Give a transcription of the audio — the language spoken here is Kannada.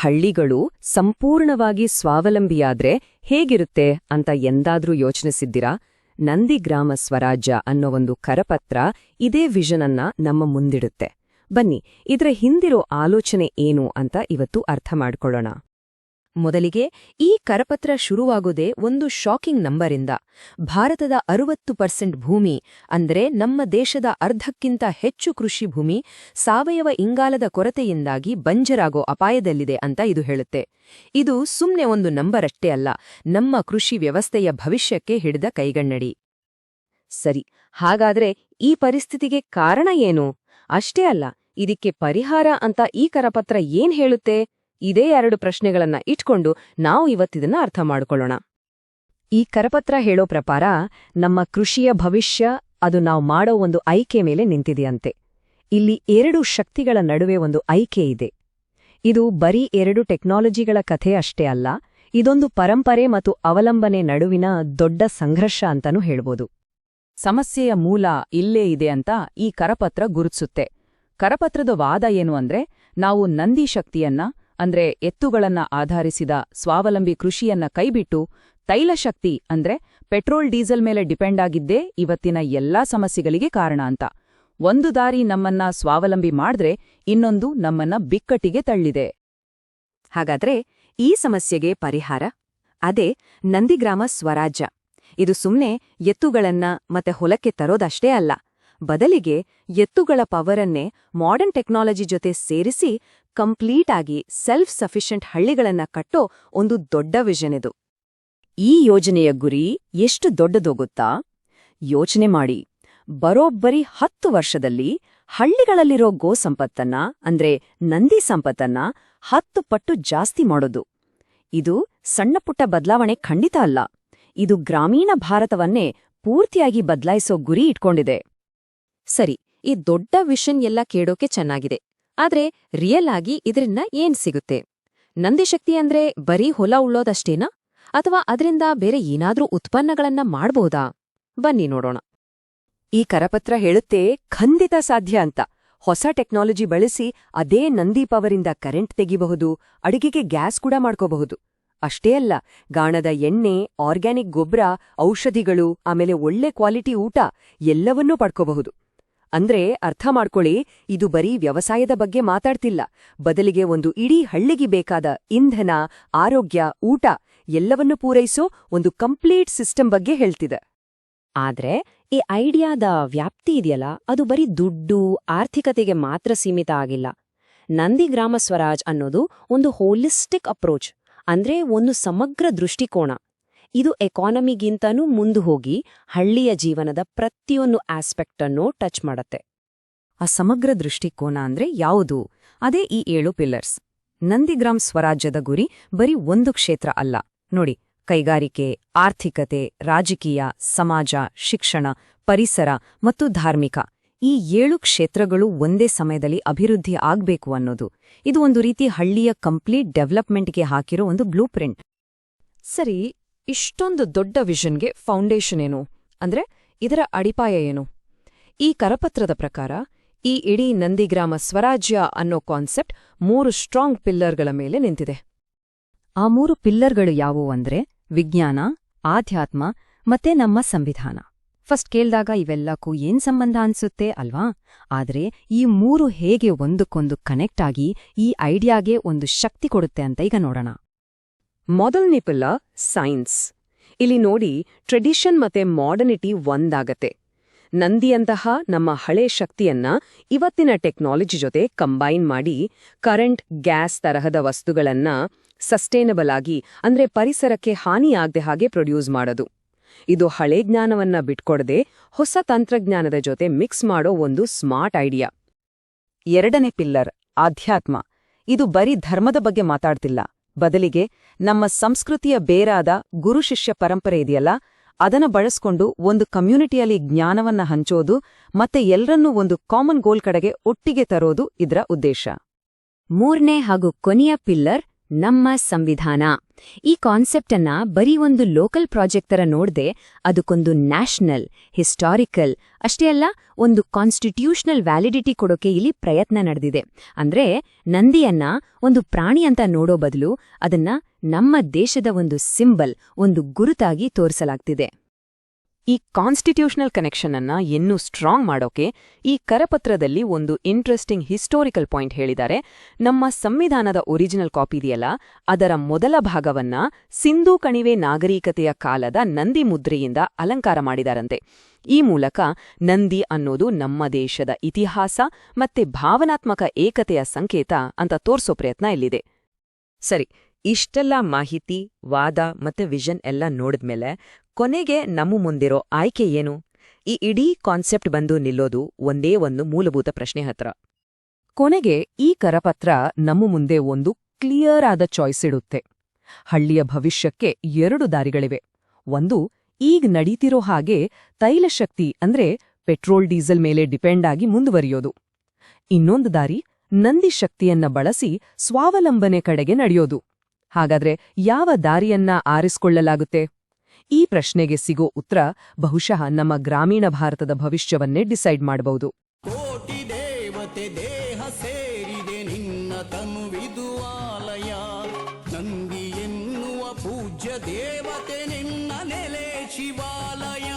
ಹಳ್ಳಿಗಳು ಸಂಪೂರ್ಣವಾಗಿ ಸ್ವಾವಲಂಬಿಯಾದ್ರೆ ಹೇಗಿರುತ್ತೆ ಅಂತ ಎಂದಾದ್ರೂ ಯೋಚನಿಸಿದ್ದೀರಾ? ನಂದಿಗ್ರಾಮ ಸ್ವರಾಜ್ಯ ಅನ್ನೋ ಒಂದು ಕರಪತ್ರ ಇದೇ ವಿಷನ್ ಅನ್ನ ನಮ್ಮ ಮುಂದಿಡುತ್ತೆ. ಬನ್ನಿ, ಇದರ ಹಿಂದಿರೋ ಆಲೋಚನೆ ಏನು ಅಂತ ಇವತ್ತು ಅರ್ಥ ಮಾಡ್ಕೊಳ್ಳೋಣ. ಮೊದಲಿಗೆ ಈ ಕರಪತ್ರ ಶುರುವಾಗೋದೇ ಒಂದು ಶಾಕಿಂಗ್ ನಂಬರಿಂದ. ಭಾರತದ ಅರುವತ್ತು ಪರ್ಸೆಂಟ್ ಭೂಮಿ, ಅಂದ್ರೆ ನಮ್ಮ ದೇಶದ ಅರ್ಧಕ್ಕಿಂತ ಹೆಚ್ಚು ಕೃಷಿ ಭೂಮಿ, ಸಾವಯವ ಇಂಗಾಲದ ಕೊರತೆಯಿಂದಾಗಿ ಬಂಜರಾಗೋ ಅಪಾಯದಲ್ಲಿದೆ ಅಂತ ಇದು ಹೇಳುತ್ತೆ. ಇದು ಸುಮ್ನೆ ಒಂದು ನಂಬರ್ ಅಷ್ಟೇ ಅಲ್ಲ, ನಮ್ಮ ಕೃಷಿ ವ್ಯವಸ್ಥೆಯ ಭವಿಷ್ಯಕ್ಕೆ ಹಿಡಿದ ಕೈಗನ್ನಡಿ ಸರಿ, ಹಾಗಾದ್ರೆ ಈ ಪರಿಸ್ಥಿತಿಗೆ ಕಾರಣ ಏನು? ಅಷ್ಟೇ ಅಲ್ಲ, ಇದಕ್ಕೆ ಪರಿಹಾರ ಅಂತ ಈ ಕರಪತ್ರ ಏನ್ ಹೇಳುತ್ತೆ? ಇದೇ ಎರಡು ಪ್ರಶ್ನೆಗಳನ್ನ ಇಟ್ಕೊಂಡು ನಾವು ಇವತ್ತಿದನ್ನ ಅರ್ಥ ಮಾಡಿಕೊಳ್ಳೋಣ. ಈ ಕರಪತ್ರ ಹೇಳೋ ಪ್ರಕಾರ, ನಮ್ಮ ಕೃಷಿಯ ಭವಿಷ್ಯ, ಅದು ನಾವು ಮಾಡೋ ಒಂದು ಆಯ್ಕೆ ಮೇಲೆ ನಿಂತಿದೆಯಂತೆ. ಇಲ್ಲಿ ಎರಡು ಶಕ್ತಿಗಳ ನಡುವೆ ಒಂದು ಆಯ್ಕೆ ಇದೆ. ಇದು ಬರೀ ಎರಡು ಟೆಕ್ನಾಲಜಿಗಳ ಕಥೆ ಅಷ್ಟೇ ಅಲ್ಲ, ಇದೊಂದು ಪರಂಪರೆ ಮತ್ತು ಅವಲಂಬನೆ ನಡುವಿನ ದೊಡ್ಡ ಸಂಘರ್ಷ ಅಂತಾನೂ ಹೇಳ್ಬೋದು. ಸಮಸ್ಯೆಯ ಮೂಲ ಇಲ್ಲೇ ಇದೆ ಅಂತ ಈ ಕರಪತ್ರ ಗುರುತಿಸುತ್ತೆ. ಕರಪತ್ರದ ವಾದ ಏನು ಅಂದ್ರೆ, ನಾವು ನಂದಿ ಶಕ್ತಿಯನ್ನ ಅಂದ್ರೆ ಎತ್ತುಗಳನ್ನ ಆಧರಿಸಿದ ಸ್ವಾವಲಂಬಿ ಕೃಷಿಯನ್ನ ಕೈಬಿಟ್ಟು ತೈಲಶಕ್ತಿ ಅಂದ್ರೆ ಪೆಟ್ರೋಲ್, ಡೀಸೆಲ್ ಮೇಲೆ ಡಿಪೆಂಡ್ ಆಗಿದ್ದೇ ಇವತ್ತಿನ ಎಲ್ಲಾ ಸಮಸ್ಯೆಗಳಿಗೆ ಕಾರಣ ಅಂತ. ಒಂದು ದಾರಿ ನಮ್ಮನ್ನ ಸ್ವಾವಲಂಬಿ ಮಾಡಿದ್ರೆ ಇನ್ನೊಂದು ನಮ್ಮನ್ನ ಬಿಕ್ಕಟ್ಟಿಗೆ ತಳ್ಳಿದೆ. ಹಾಗಾದ್ರೆ ಈ ಸಮಸ್ಯೆಗೆ ಪರಿಹಾರ? ಅದೇ ನಂದಿಗ್ರಾಮ ಸ್ವರಾಜ್ಯ. ಇದು ಸುಮ್ನೆ ಎತ್ತುಗಳನ್ನ ಮತ್ತೆ ಹೊಲಕ್ಕೆ ತರೋದಷ್ಟೇ ಅಲ್ಲ. ಬದಲಿಗೆ ಎತ್ತುಗಳ ಪವರನ್ನೇ ಮಾಡರ್ನ್ ಟೆಕ್ನಾಲಜಿ ಜೊತೆ ಸೇರಿಸಿ ಕಂಪ್ಲೀಟ್ ಆಗಿ ಸೆಲ್ಫ್ ಸಫಿಷಿಯಂಟ್ ಹಳ್ಳಿಗಳನ್ನ ಕಟ್ಟೋ ಒಂದು ದೊಡ್ಡ ವಿಷನ್ ಇದು. ಈ ಯೋಜನೆಯ ಗುರಿ ಎಷ್ಟು ದೊಡ್ಡದೋ ಗೊತ್ತಾ? ಯೋಚನೆ ಮಾಡಿ. ಬರೋಬ್ಬರಿ ಹತ್ತು ವರ್ಷದಲ್ಲಿ ಹಳ್ಳಿಗಳಲ್ಲಿರೋ ಗೋ ಸಂಪತ್ತನ್ನ, ಅಂದ್ರೆ ನಂದಿ ಸಂಪತ್ತನ್ನ ಹತ್ತು ಪಟ್ಟು ಜಾಸ್ತಿ ಮಾಡೋದು. ಇದು ಸಣ್ಣಪುಟ್ಟ ಬದಲಾವಣೆ ಖಂಡಿತ ಅಲ್ಲ. ಇದು ಗ್ರಾಮೀಣ ಭಾರತವನ್ನೇ ಪೂರ್ತಿಯಾಗಿ ಬದಲಾಯಿಸೋ ಗುರಿ ಇಟ್ಕೊಂಡಿದೆ. ಸರಿ, ಈ ದೊಡ್ಡ ವಿಷನ್ ಎಲ್ಲ ಕೇಳೋಕೆ ಚೆನ್ನಾಗಿದೆ. ಆದ್ರೆ ರಿಯಲ್ ಆಗಿ ಇದರಿಂದ ಏನ್ ಸಿಗುತ್ತೆ? ನಂದಿಶಕ್ತಿ ಅಂದ್ರೆ ಬರೀ ಹೊಲ ಉಳ್ಳೋದಷ್ಟೇನಾ? ಅಥವಾ ಅದರಿಂದ ಬೇರೆ ಏನಾದ್ರೂ ಉತ್ಪನ್ನಗಳನ್ನ ಮಾಡ್ಬೋದಾ? ಬನ್ನಿ ನೋಡೋಣ. ಈ ಕರಪತ್ರ ಹೇಳುತ್ತೆ, ಖಂಡಿತ ಸಾಧ್ಯ ಅಂತ. ಹೊಸ ಟೆಕ್ನಾಲಜಿ ಬಳಸಿ ಅದೇ ನಂದಿ ಪವರಿಂದ ಕರೆಂಟ್ ತೆಗಿಬಹುದು, ಅಡಿಗೆಗೆ ಗ್ಯಾಸ್ ಕೂಡ ಮಾಡ್ಕೋಬಹುದು. ಅಷ್ಟೇ ಅಲ್ಲ, ಗಾಣದ ಎಣ್ಣೆ, ಆರ್ಗ್ಯಾನಿಕ್ ಗೊಬ್ಬರ, ಔಷಧಿಗಳು, ಆಮೇಲೆ ಒಳ್ಳೆ ಕ್ವಾಲಿಟಿ ಊಟ ಎಲ್ಲವನ್ನೂ ಪಡ್ಕೋಬಹುದು. ಅಂದ್ರೆ ಅರ್ಥ ಮಾಡ್ಕೊಳ್ಳಿ, ಇದು ಬರೀ ವ್ಯವಸಾಯದ ಬಗ್ಗೆ ಮಾತಾಡ್ತಿಲ್ಲ. ಬದಲಿಗೆ ಒಂದು ಇಡೀ ಹಳ್ಳಿಗೆ ಬೇಕಾದ ಇಂಧನ, ಆರೋಗ್ಯ, ಊಟ ಎಲ್ಲವನ್ನೂ ಪೂರೈಸೋ ಒಂದು ಕಂಪ್ಲೀಟ್ ಸಿಸ್ಟಮ್ ಬಗ್ಗೆ ಹೇಳ್ತಿದೆ. ಆದ್ರೆ, ಈ ಐಡಿಯಾದ ವ್ಯಾಪ್ತಿ ಇದೆಯಲ್ಲ, ಅದು ಬರೀ ದುಡ್ಡು, ಆರ್ಥಿಕತೆಗೆ ಮಾತ್ರ ಸೀಮಿತ ಆಗಿಲ್ಲ. ನಂದಿಗ್ರಾಮ ಸ್ವರಾಜ್ ಅನ್ನೋದು ಒಂದು ಹೋಲಿಸ್ಟಿಕ್ ಅಪ್ರೋಚ್, ಅಂದ್ರೆ ಒಂದು ಸಮಗ್ರ ದೃಷ್ಟಿಕೋನ. ಇದು ಎಕಾನಮಿಗಿಂತನೂ ಮುಂದೆ ಹೋಗಿ ಹಳ್ಳಿಯ ಜೀವನದ ಪ್ರತಿಯೊಂದು ಆಸ್ಪೆಕ್ಟ್ ಅನ್ನು ಟಚ್ ಮಾಡತ್ತೆ. ಆ ಸಮಗ್ರ ದೃಷ್ಟಿಕೋನ ಅಂದ್ರೆ ಯಾವುದು? ಅದೇ ಈ ಏಳು ಪಿಲ್ಲರ್ಸ್ ನಂದಿಗ್ರಾಮ್ ಸ್ವರಾಜ್ಯದ ಗುರಿ ಬರೀ ಒಂದು ಕ್ಷೇತ್ರ ಅಲ್ಲ. ನೋಡಿ, ಕೈಗಾರಿಕೆ, ಆರ್ಥಿಕತೆ, ರಾಜಕೀಯ, ಸಮಾಜ, ಶಿಕ್ಷಣ, ಪರಿಸರ ಮತ್ತು ಧಾರ್ಮಿಕ. ಈ ಏಳು ಕ್ಷೇತ್ರಗಳು ಒಂದೇ ಸಮಯದಲ್ಲಿ ಅಭಿವೃದ್ಧಿ ಆಗ್ಬೇಕು ಅನ್ನೋದು. ಇದು ಒಂದು ರೀತಿ ಹಳ್ಳಿಯ ಕಂಪ್ಲೀಟ್ ಡೆವಲಪ್ಮೆಂಟ್ಗೆ ಹಾಕಿರೋ ಒಂದು ಬ್ಲೂ ಸರಿ ಇಷ್ಟೊಂದು ದೊಡ್ಡ ವಿಷನ್ಗೆ ಫೌಂಡೇಶನ್ ಏನು? ಅಂದ್ರೆ ಇದರ ಅಡಿಪಾಯ ಏನು? ಈ ಕರಪತ್ರದ ಪ್ರಕಾರ, ಈ ಇಡೀ ನಂದಿಗ್ರಾಮ ಸ್ವರಾಜ್ಯ ಅನ್ನೋ ಕಾನ್ಸೆಪ್ಟ್ ಮೂರು ಸ್ಟ್ರಾಂಗ್ ಪಿಲ್ಲರ್ಗಳ ಮೇಲೆ ನಿಂತಿದೆ. ಆ ಮೂರು ಪಿಲ್ಲರ್ಗಳು ಯಾವುವು ಅಂದ್ರೆ ವಿಜ್ಞಾನ, ಆಧ್ಯಾತ್ಮ ಮತ್ತೆ ನಮ್ಮ ಸಂವಿಧಾನ. ಫಸ್ಟ್ ಕೇಳ್ದಾಗ ಇವೆಲ್ಲಕ್ಕೂ ಏನ್ ಸಂಬಂಧ ಅನ್ಸುತ್ತೆ ಅಲ್ವಾ? ಆದ್ರೆ ಈ ಮೂರು ಹೇಗೆ ಒಂದಕ್ಕೊಂದು ಕನೆಕ್ಟ್ ಆಗಿ ಈ ಐಡಿಯಾಗೆ ಒಂದು ಶಕ್ತಿ ಕೊಡುತ್ತೆ ಅಂತ ಈಗ ನೋಡೋಣ. ಮೊದಲನೇ ಪಿಲ್ಲ, ಸೈನ್ಸ್. ಇಲ್ಲಿ ನೋಡಿ, ಟ್ರೆಡಿಷನ್ ಮತ್ತೆ ಮಾಡರ್ನಿಟಿ ಒಂದಾಗತ್ತೆ. ನಂದಿಯಂತಹ ನಮ್ಮ ಹಳೆ ಶಕ್ತಿಯನ್ನ ಇವತ್ತಿನ ಟೆಕ್ನಾಲಜಿ ಜೊತೆ ಕಂಬೈನ್ ಮಾಡಿ ಕರೆಂಟ್, ಗ್ಯಾಸ್ ತರಹದ ವಸ್ತುಗಳನ್ನ ಸಸ್ಟೇನಬಲ್ ಆಗಿ, ಅಂದ್ರೆ ಪರಿಸರಕ್ಕೆ ಹಾನಿಯಾಗದೆ ಹಾಗೆ ಪ್ರೊಡ್ಯೂಸ್ ಮಾಡೋದು. ಇದು ಹಳೆ ಜ್ಞಾನವನ್ನ ಬಿಟ್ಕೊಡದೆ ಹೊಸ ತಂತ್ರಜ್ಞಾನದ ಜೊತೆ ಮಿಕ್ಸ್ ಮಾಡೋ ಒಂದು ಸ್ಮಾರ್ಟ್ ಐಡಿಯಾ. ಎರಡನೇ ಪಿಲ್ಲರ್, ಆಧ್ಯಾತ್ಮ. ಇದು ಬರೀ ಧರ್ಮದ ಬಗ್ಗೆ ಮಾತಾಡ್ತಿಲ್ಲ. ಬದಲಿಗೆ ನಮ್ಮ ಸಂಸ್ಕೃತಿಯ ಬೇರಾದ ಗುರು ಶಿಷ್ಯ ಪರಂಪರೆ ಇದೆಯಲ್ಲ, ಅದನ್ನ ಬಳಸ್ಕೊಂಡು ಒಂದು ಕಮ್ಯುನಿಟಿಯಲ್ಲಿ ಜ್ಞಾನವನ್ನ ಹಂಚೋದು ಮತ್ತೆ ಎಲ್ಲರನ್ನೂ ಒಂದು ಕಾಮನ್ ಗೋಲ್ ಕಡೆಗೆ ಒಟ್ಟಿಗೆ ತರೋದು ಇದರ ಉದ್ದೇಶ. ಮೂರನೇ ಹಾಗೂ ಕೊನೆಯ ಪಿಲ್ಲರ್ ನಮ್ಮ ಸಂವಿಧಾನ. ಈ ಕಾನ್ಸೆಪ್ಟನ್ನ ಬರೀ ಒಂದು ಲೋಕಲ್ ಪ್ರಾಜೆಕ್ಟ್ ಥರ ನೋಡದೆ ಅದಕ್ಕೊಂದು ನ್ಯಾಷನಲ್, ಹಿಸ್ಟಾರಿಕಲ್, ಅಷ್ಟೇ ಅಲ್ಲ, ಒಂದು ಕಾನ್ಸ್ಟಿಟ್ಯೂಷನಲ್ ವ್ಯಾಲಿಡಿಟಿ ಕೊಡೋಕೆ ಇಲ್ಲಿ ಪ್ರಯತ್ನ ನಡೆದಿದೆ. ಅಂದ್ರೆ ನಂದಿಯನ್ನ ಒಂದು ಪ್ರಾಣಿ ಅಂತ ನೋಡೋ ಬದಲು ಅದನ್ನ ನಮ್ಮ ದೇಶದ ಒಂದು ಸಿಂಬಲ್, ಒಂದು ಗುರುತಾಗಿ ತೋರಿಸಲಾಗ್ತಿದೆ. ಈ ಕಾನ್ಸ್ಟಿಟ್ಯೂಷನಲ್ ಕನೆಕ್ಷನ್ ಇನ್ನೂ ಸ್ಟ್ರಾಂಗ್ ಮಾಡೋಕೆ ಈ ಕರಪತ್ರದಲ್ಲಿ ಒಂದು ಇಂಟ್ರೆಸ್ಟಿಂಗ್ ಹಿಸ್ಟೋರಿಕಲ್ ಪಾಯಿಂಟ್ ಹೇಳಿದ್ದಾರೆ. ನಮ್ಮ ಸಂವಿಧಾನದ ಒರಿಜಿನಲ್ ಕಾಪಿ ಇದೆಯಲ್ಲ, ಅದರ ಮೊದಲ ಭಾಗವನ್ನ ಸಿಂಧೂ ಕಣಿವೆ ನಾಗರಿಕತೆಯ ಕಾಲದ ನಂದಿ ಮುದ್ರೆಯಿಂದ ಅಲಂಕಾರ ಮಾಡಿದಾರಂತೆ. ಈ ಮೂಲಕ ನಂದಿ ಅನ್ನೋದು ನಮ್ಮ ದೇಶದ ಇತಿಹಾಸ ಮತ್ತೆ ಭಾವನಾತ್ಮಕ ಏಕತೆಯ ಸಂಕೇತ ಅಂತ ತೋರ್ಸೋ ಪ್ರಯತ್ನ ಇಲ್ಲಿದೆ. ಸರಿ, ಇಷ್ಟೆಲ್ಲ ಮಾಹಿತಿ, ವಾದ ಮತ್ತೆ ವಿಷನ್ ಎಲ್ಲ ನೋಡಿದ್ಮೇಲೆ ಕೊನೆಗೆ ನಮ್ಮ ಮುಂದಿರೋ ಆಯ್ಕೆ ಏನು? ಈ ಇಡೀ ಕಾನ್ಸೆಪ್ಟ್ ಬಂದು ನಿಲ್ಲೋದು ಒಂದೇ ಒಂದು ಮೂಲಭೂತ ಪ್ರಶ್ನೆ ಹತ್ರ. ಕೊನೆಗೆ ಈ ಕರಪತ್ರ ನಮ್ಮ ಮುಂದೆ ಒಂದು ಕ್ಲಿಯರ್ ಆದ ಚಾಯ್ಸ್ ಇಡುತ್ತೆ. ಹಳ್ಳಿಯ ಭವಿಷ್ಯಕ್ಕೆ ಎರಡು ದಾರಿಗಳಿವೆ. ಒಂದು, ಈಗ ನಡೀತಿರೋ ಹಾಗೆ ತೈಲಶಕ್ತಿ ಅಂದ್ರೆ ಪೆಟ್ರೋಲ್, ಡೀಸೆಲ್ ಮೇಲೆ ಡಿಪೆಂಡ್ ಆಗಿ ಮುಂದುವರಿಯೋದು. ಇನ್ನೊಂದು ದಾರಿ, ನಂದಿ ಶಕ್ತಿಯನ್ನ ಬಳಸಿ ಸ್ವಾವಲಂಬನೆ ಕಡೆಗೆ ನಡೆಯೋದು. ಹಾಗಾದ್ರೆ ಯಾವ ದಾರಿಯನ್ನ ಆರಿಸಿಕೊಳ್ಳಲಾಗುತ್ತೆ? ಈ ಪ್ರಶ್ನೆಗೆ ಸಿಗೋ ಉತ್ತರ ಬಹುಶಃ ನಮ್ಮ ಗ್ರಾಮೀಣ ಭಾರತದ ಭವಿಷ್ಯವನ್ನೇ ಡಿಸೈಡ್ ಮಾಡಬಹುದು. ಕೋಟಿ ದೇವತೆ, ದೇಹ ಸೇರಿದೆ ನಿನ್ನ ತನುವಿದು ಆಲಯ. ನಂದಿ ಎನ್ನುವ ಪೂಜ್ಯ ದೇವತೆ ನಿನ್ನ ನೆಲೆ ಶಿವಾಲಯ.